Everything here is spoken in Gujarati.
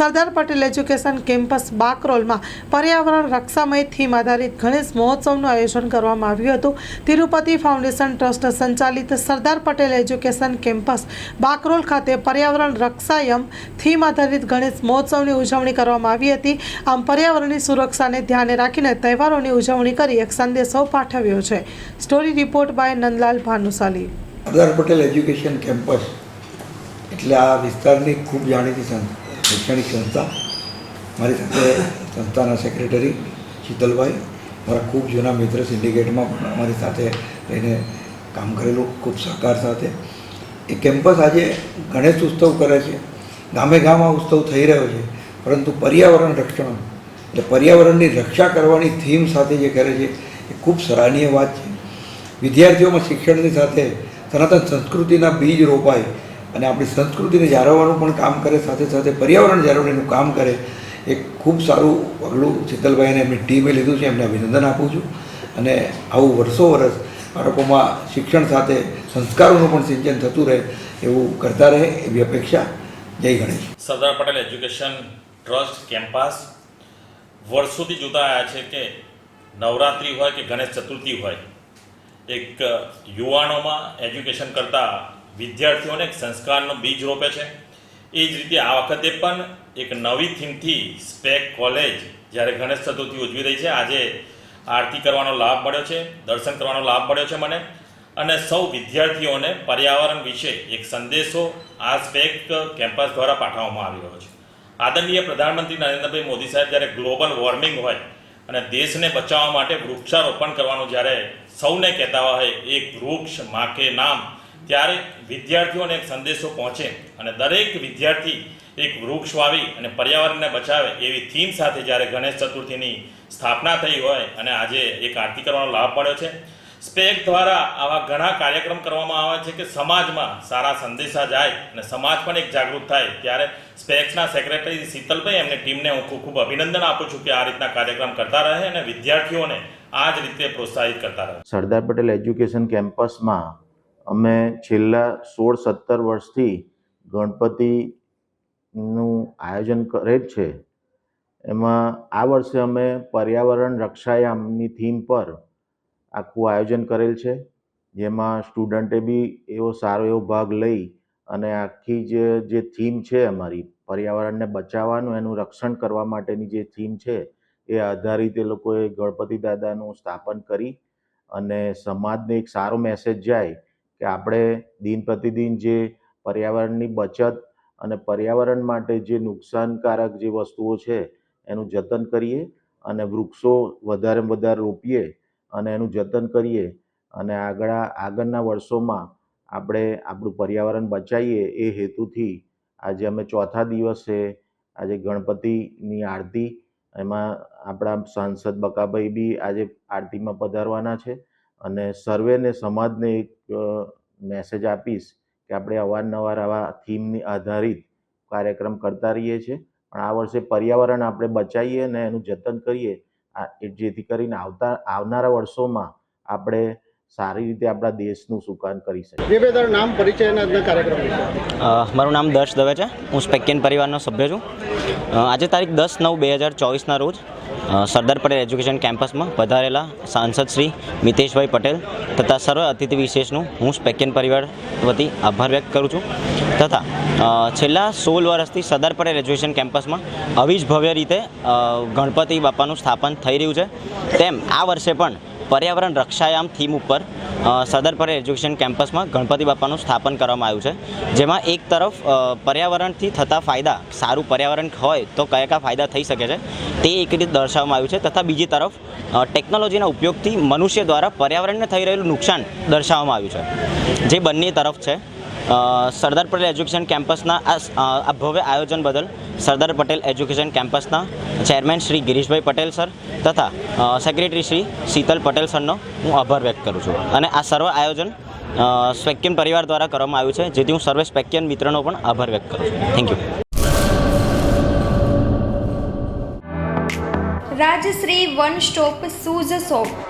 સરદાર પટેલ એજ્યુકેશન કેમ્પસ બાકરોલમાં પર્યાવરણ રક્ષામય થીમ આધારિત ગણેશ મહોત્સવનું આયોજન કરવામાં આવ્યું હતું. તિરુપતિ ફાઉન્ડેશન ટ્રસ્ટ સંચાલિત સરદાર પટેલ એજ્યુકેશન કેમ્પસ બાકરોલ ખાતે પર્યાવરણ રક્ષાયમ થીમ આધારિત ગણેશ મહોત્સવની ઉજવણી કરવામાં આવી હતી. આમ પર્યાવરણની સુરક્ષાને ધ્યાને રાખીને તહેવારોની ઉજવણી કરી એક સંદેશો પાઠવ્યો છે. Story report by Nandlal Bhanushali. Sardar Patel education campus. એટલે આ વિસ્તારની ખૂબ જાણીતી સં- શૈક્ષણિક સંસ્થા. મારી સાથે સંસ્થાના સેક્રેટરી શીતલભાઈ, મારા ખૂબ જૂના મિત્ર સિન્ડિકેટમાં પણ અમારી સાથે રહીને કામ કરેલું, ખૂબ સહકાર સાથે. એ કેમ્પસ આજે ગણેશ ઉત્સવ કરે છે. ગામે ગામ આ ઉત્સવ થઈ રહ્યો છે. પરંતુ પર્યાવરણ રક્ષણ, એટલે પર્યાવરણની રક્ષા કરવાની થીમ સાથે જે કરે છે, એ ખૂબ સરાહનીય વાત છે. વિદ્યાર્થીઓમાં શિક્ષણની સાથે સનાતન સંસ્કૃતિના બીજ રોપાય અને આપણી સંસ્કૃતિને જાળવવાનું પણ કામ કરે, સાથે સાથે પર્યાવરણ જાળવણીનું કામ કરે, એ ખૂબ સારું પગલું શીતલભાઈ અને એમની ટીમે લીધું છે, એમને અભિનંદન આપું છું. અને આવું વર્ષો વર્ષ બાળકોમાં શિક્ષણ સાથે સંસ્કારોનું પણ સિંચન થતું રહે, એવું કરતા રહે, એવી અપેક્ષા. જય Ganesh. Sardar Patel education trust campus વર્ષોથી જોતા આવ્યા છે કે નવરાત્રિ હોય કે ગણેશ ચતુર્થી હોય, એક યુવાનોમાં એજ્યુકેશન કરતા વિદ્યાર્થીઓને સંસ્કારનો બીજ રોપે છે. એ જ રીતે આ વખતે પણ એક નવી થીમથી સ્પેક કોલેજ જ્યારે ગણેશ ચતુર્થી ઉજવી રહી છે, આજે આરતી કરવાનો લાભ મળ્યો છે, દર્શન કરવાનો લાભ મળ્યો છે મને. અને સૌ વિદ્યાર્થીઓને પર્યાવરણ વિશે એક સંદેશો આ સ્પેક કેમ્પસ દ્વારા પાઠવવામાં આવી રહ્યો છે. આદરણીય પ્રધાનમંત્રી નરેન્દ્રભાઈ મોદી સાહેબ, જ્યારે ગ્લોબલ વોર્મિંગ હોય અને દેશને બચાવવા માટે વૃક્ષારોપણ કરવાનું જ્યારે સૌને કહેતા હોય, એક વૃક્ષમાં નામ ત્યારે વિદ્યાર્થીઓને એક સંદેશો પહોંચે અને દરેક વિદ્યાર્થી એક વૃક્ષ વાવી અને પર્યાવરણને બચાવે એવી થીમ સાથે જ્યારે ગણેશ ચતુર્થીની સ્થાપના થઈ હોય અને આજે એક આરતી કરવાનો લાભ મળ્યો છે. સ્પેક દ્વારા આવા ઘણા કાર્યક્રમ કરવામાં આવે છે કે સમાજમાં સારા સંદેશા જાય અને સમાજ પણ એક જાગૃત થાય. ત્યારે સ્પેક્સના સેક્રેટરી શીતલભાઈ એમની ટીમને હું ખૂબ ખૂબ અભિનંદન આપું છું કે આ રીતના કાર્યક્રમ કરતા રહે અને વિદ્યાર્થીઓને આ જ રીતે પ્રોત્સાહિત કરતા રહે. સરદાર પટેલ એજ્યુકેશન કેમ્પસમાં અમે છેલ્લા સોળ સત્તર વર્ષથી ગણપતિનું આયોજન કરે જ છે. એમાં આ વર્ષે અમે પર્યાવરણ રક્ષાયામની થીમ પર આખું આયોજન કરેલ છે. જેમાં સ્ટુડન્ટે બી એવો સારો એવો ભાગ લઈ અને આખી જે જે થીમ છે અમારી, પર્યાવરણને બચાવવાનું, એનું રક્ષણ કરવા માટેની જે થીમ છે, એ આધારિત એ લોકોએ ગણપતિ દાદાનું સ્થાપન કરી અને સમાજને એક સારો મેસેજ જાય કે આપણે દિન પ્રતિદિન જે પર્યાવરણની બચત અને પર્યાવરણ માટે જે નુકસાનકારક જે વસ્તુઓ છે, એનું જતન કરીએ અને વૃક્ષો વધારે વધારે રોપીએ અને એનું જતન કરીએ અને આગળ, આગળના વર્ષોમાં આપણે આપણું પર્યાવરણ બચાવીએ એ હેતુથી આજે અમે ચોથા દિવસે આજે ગણપતિની આરતી, એમાં આપણા સાંસદ બકાભાઈ બી આજે આરતીમાં પધારવાના છે. અને સર્વેને સમાજને એક મેસેજ આપીશ કે આપણે અવારનવાર આવા થીમની આધારિત કાર્યક્રમ કરતા રહીએ છીએ. પણ આ વર્ષે પર્યાવરણ આપણે બચાવીએ અને એનું જતન કરીએ. જેથી કરીને આવતા, આવનારા વર્ષોમાં આપણે સારી રીતે આપણા દેશનું સુકાન કરી શકે નામ પરિચય આજના કાર્યક્રમ મારું નામ દર્શ દવે છે. હું સ્પેકેન પરિવારનો સભ્ય છું. આજે તારીખ દસ નવ બે હજાર ચોવીસના રોજ સરદાર પટેલ એજ્યુકેશન કેમ્પસમાં પધારેલા સાંસદ શ્રી મિતેશભાઈ પટેલ તથા સર્વ અતિથિ વિશેષનું હું સ્પેકેન પરિવાર વતી આભાર વ્યક્ત કરું છું. તથા છેલ્લા સોળ વર્ષથી સરદાર પટેલ એજ્યુકેશન કેમ્પસમાં આવી જ ભવ્ય રીતે ગણપતિ બાપાનું સ્થાપન થઈ રહ્યું છે. તેમ આ વર્ષે પણ પર્યાવરણ રક્ષાયામ થીમ ઉપર સદર પર એજ્યુકેશન કેમ્પસમાં ગણપતિ બાપાનું સ્થાપન કરવામાં આવ્યું છે. જેમાં એક તરફ પર્યાવરણથી થતા ફાયદા, સારું પર્યાવરણ હોય તો કયા કયા ફાયદા થઈ શકે છે, તે એક રીતે દર્શાવવામાં આવ્યું છે. તથા બીજી તરફ ટેકનોલોજીના ઉપયોગથી મનુષ્ય દ્વારા પર્યાવરણને થઈ રહેલું નુકસાન દર્શાવવામાં આવ્યું છે. જે બંને તરફ છે સરદાર પટેલ એજ્યુકેશન કેમ્પસના આ ભવ્ય આયોજન બદલ સરદાર પટેલ એજ્યુકેશન કેમ્પસના ચેરમેન શ્રી ગિરીશભાઈ પટેલ સર તથા સેક્રેટરી શ્રી શીતલ પટેલ સરનો હું આભાર વ્યક્ત કરું છું. અને આ સર્વ આયોજન સ્પેક્યન પરિવાર દ્વારા કરવામાં આવ્યું છે, જેથી હું સર્વે સ્પેક્યન મિત્રનો પણ આભાર વ્યક્ત કરું છું. Thank you Rajshree one stop shoes shop